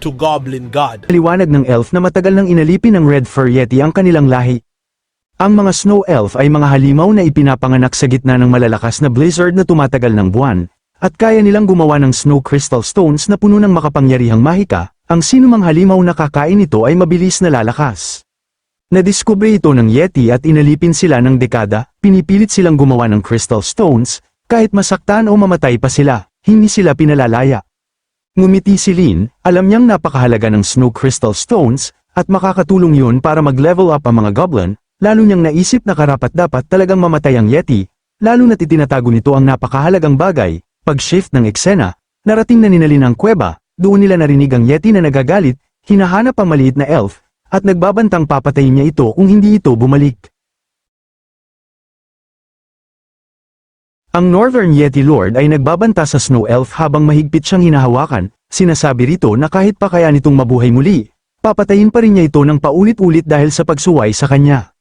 to Goblin God. Liwanag ng elf na matagal nang inalipin ng Red Fur Yeti ang kanilang lahi. Ang mga snow elf ay mga halimaw na ipinapanganak sa gitna ng malalakas na blizzard na tumatagal ng buwan, at kaya nilang gumawa ng snow crystal stones na puno ng makapangyarihang mahika, ang sinumang halimaw na kakain nito ay mabilis na lalakas. Nadiskubre ito ng Yeti at inalipin sila ng dekada, pinipilit silang gumawa ng crystal stones, kahit masaktan o mamatay pa sila, hindi sila pinalalaya. Ngumiti si Lin, alam niyang napakahalaga ng snow crystal stones, at makakatulong yun para mag-level up ang mga goblin, lalo niyang naisip na karapat dapat talagang mamatay ang Yeti, lalo na't itinatago nito ang napakahalagang bagay, pag-shift ng eksena, narating na ninalin ang kuweba, doon nila narinig ang Yeti na nagagalit, hinahanap ang maliit na elf, at nagbabantang papatayin niya ito kung hindi ito bumalik. Ang Northern Yeti Lord ay nagbabanta sa Snow Elf habang mahigpit siyang hinahawakan, sinasabi rito na kahit pa kaya nitong mabuhay muli, papatayin pa rin niya ito ng paulit-ulit dahil sa pagsuway sa kanya.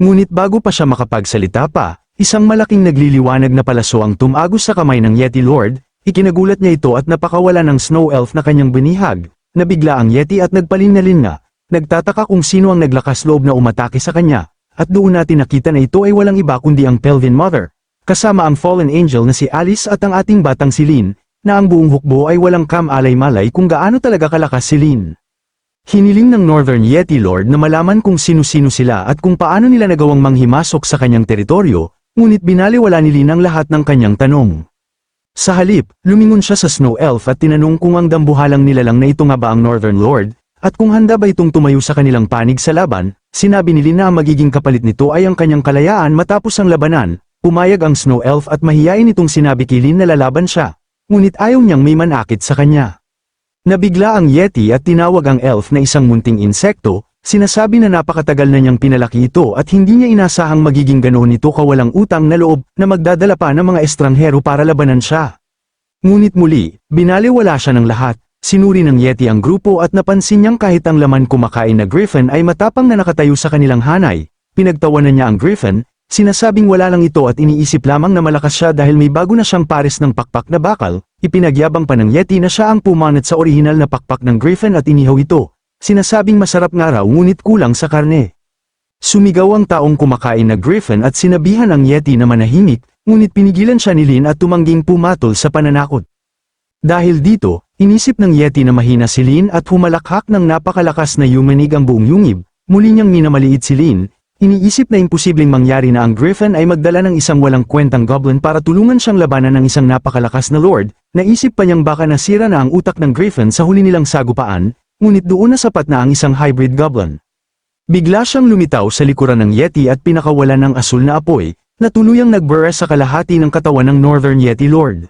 Ngunit bago pa siya makapagsalita pa, isang malaking nagliliwanag na palaso ang tumagos sa kamay ng Yeti Lord, ikinagulat niya ito at napakawala ng Snow Elf na kanyang binihag, nabigla ang Yeti at nagpalinalin nga, nagtataka kung sino ang naglakas loob na umatake sa kanya, at doon natin nakita na ito ay walang iba kundi ang Pelvin Mother, kasama ang fallen angel na si Alice at ang ating batang si Lin, na ang buong hukbo ay walang kam-alay-malay kung gaano talaga kalakas si Lin. Hiniling ng Northern Yeti Lord na malaman kung sino-sino sila at kung paano nila nagawang manghimasok sa kanyang teritoryo, ngunit binaliwala ni Lin ang lahat ng kanyang tanong. Sa halip, lumingon siya sa Snow Elf at tinanong kung ang dambuhalang nilalang na ito nga ba ang Northern Lord, at kung handa ba itong tumayo sa kanilang panig sa laban, sinabi ni Lin na ang magiging kapalit nito ay ang kanyang kalayaan matapos ang labanan, pumayag ang Snow Elf at mahiyain itong sinabi kay Lin na lalaban siya, ngunit ayaw niyang may manakit sa kanya. Nabigla ang Yeti at tinawag ang elf na isang munting insekto, sinasabi na napakatagal na niyang pinalaki ito at hindi niya inasahang magiging ganoon ito kawalang utang na loob na magdadala pa ng mga estranghero para labanan siya. Ngunit muli, binaliwala siya ng lahat, sinuri ng Yeti ang grupo at napansin niyang kahit ang laman kumakain na Griffin ay matapang na nakatayo sa kanilang hanay, pinagtawanan niya ang Griffin, sinasabing wala lang ito at iniisip lamang na malakas siya dahil may bago na siyang pares ng pakpak na bakal, ipinagyabang pa ng Yeti na siya ang pumanat sa orihinal na pakpak ng Griffin at inihaw ito, sinasabing masarap nga raw ngunit kulang sa karne. Sumigaw ang taong kumakain na Griffin at sinabihan ang Yeti na manahimik, ngunit pinigilan siya ni Lin at tumangging pumatol sa pananakot. Dahil dito, inisip ng Yeti na mahina si Lin at humalakhak ng napakalakas na yumanig ang buong yungib, muli niyang minamaliit si Lin, iniisip na imposibleng mangyari na ang Griffin ay magdala ng isang walang kwentang goblin para tulungan siyang labanan ng isang napakalakas na lord, naisip pa niyang baka nasira na ang utak ng Griffin sa huli nilang sagupaan, ngunit doon na sapat na ang isang hybrid goblin. Bigla siyang lumitaw sa likuran ng Yeti at pinakawalan ng asul na apoy, na tuluyang nagbura sa kalahati ng katawan ng Northern Yeti Lord.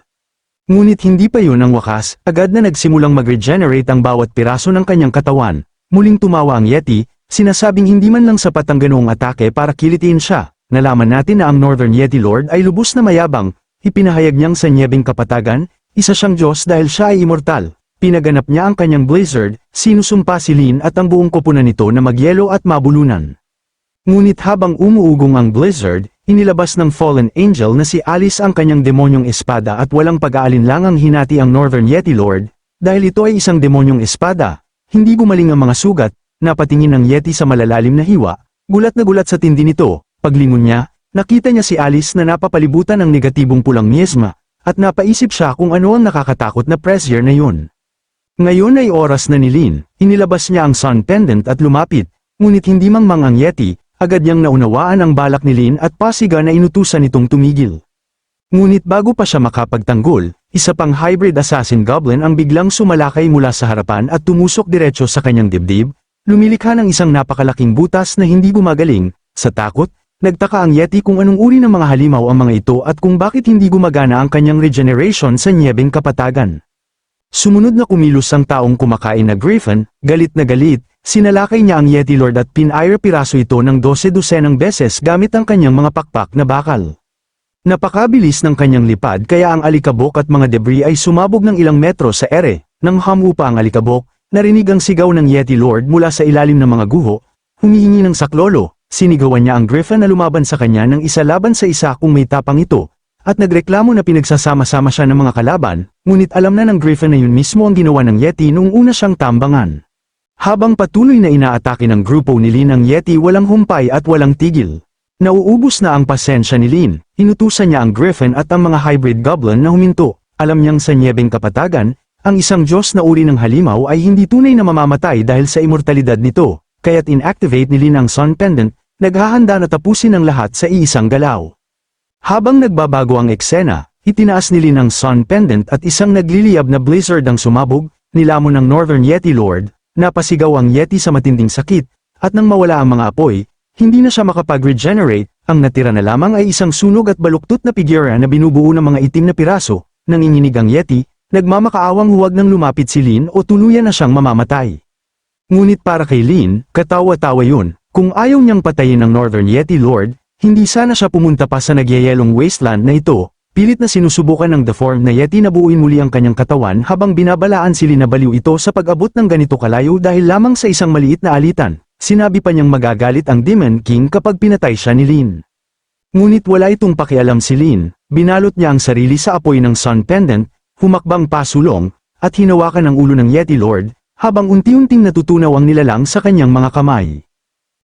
Ngunit hindi pa yun ang wakas, agad na nagsimulang mag-regenerate ang bawat piraso ng kanyang katawan. Muling tumawa ang Yeti, sinasabing hindi man lang sapat ang ganoong atake para kilitiin siya. Nalaman natin na ang Northern Yeti Lord ay lubos na mayabang, ipinahayag niyang sa nyebeng kapatagan, isa siyang Diyos dahil siya ay immortal. Pinaganap niya ang kanyang blizzard, sinusumpa si Lin at ang buong koponan nito na magyelo at mabulunan. Ngunit habang umuugong ang blizzard, inilabas ng fallen angel na si Alice ang kanyang demonyong espada at walang pag-aalinlangang hinati ang Northern Yeti Lord, dahil ito ay isang demonyong espada. Hindi gumaling ang mga sugat, napatingin ng Yeti sa malalalim na hiwa, gulat na gulat sa tindi nito, paglingon niya, nakita niya si Alice na napapalibutan ng negatibong pulang miesma, at napaisip siya kung ano ang nakakatakot na pressure na yun. Ngayon ay oras na ni Lin, inilabas niya ang sun pendant at lumapit, ngunit hindi mang mang ang Yeti, agad niyang naunawaan ang balak ni Lin at pasiga na inutusan itong tumigil. Ngunit bago pa siya makapagtanggol, isa pang hybrid assassin goblin ang biglang sumalakay mula sa harapan at tumusok diretso sa kanyang dibdib, lumilikha ng isang napakalaking butas na hindi gumagaling, sa takot, nagtaka ang Yeti kung anong uri ng mga halimaw ang mga ito at kung bakit hindi gumagana ang kanyang regeneration sa nyebeng kapatagan. Sumunod na kumilos ang taong kumakain na Griffin, galit na galit, Sinalakay niya ang Yeti Lord at pinaira-piraso ito ng 12-dosenang beses gamit ang kanyang mga pakpak na bakal. Napakabilis ng kanyang lipad kaya ang alikabok at mga debris ay sumabog ng ilang metro sa ere. Nang hamupa ang alikabok, narinig ang sigaw ng Yeti Lord mula sa ilalim ng mga guho, humihingi ng saklolo, sinigawan niya ang Griffin na lumaban sa kanya ng isa laban sa isa kung may tapang ito, at nagreklamo na pinagsasama-sama siya ng mga kalaban, ngunit alam na ng Griffin na yun mismo ang ginawa ng Yeti noong una siyang tambangan. Habang patuloy na inaatake ng grupo ni Lin ang Yeti walang humpay at walang tigil. Nauubos na ang pasensya ni Lin, inutusan niya ang Griffin at ang mga hybrid goblin na huminto. Alam niyang sa nyebeng kapatagan, ang isang Diyos na uri ng halimaw ay hindi tunay na mamamatay dahil sa immortalidad nito, kaya't inactivate ni Lin ang Sun Pendant, naghahanda na tapusin ang lahat sa iisang galaw. Habang nagbabago ang eksena, itinaas ni Lin ang Sun Pendant at isang nagliliyab na blizzard ang sumabog, nilamon ng Northern Yeti Lord, napasigaw ang Yeti sa matinding sakit, at nang mawala ang mga apoy, hindi na siya makapag-regenerate, ang natira na lamang ay isang sunog at baluktot na figura na binubuo ng mga itim na piraso, nanginginig ang Yeti, nagmamakaawang huwag nang lumapit si Lin o tuluyan na siyang mamamatay. Ngunit para kay Lin, katawa-tawa yun, kung ayaw niyang patayin ng Northern Yeti Lord, hindi sana siya pumunta pa sa nagyayelong wasteland na ito, pilit na sinusubukan ng deformed na Yeti na buuin muli ang kanyang katawan habang binabalaan si Lin na baliw ito sa pag-abot ng ganito kalayo dahil lamang sa isang maliit na alitan, sinabi pa niyang magagalit ang Demon King kapag pinatay siya ni Lin. Ngunit wala itong pakialam si Lin, binalot niya ang sarili sa apoy ng Sun Pendant, humakbang pasulong, at hinawakan ang ulo ng Yeti Lord, habang unti-unting natutunaw ang nilalang sa kanyang mga kamay.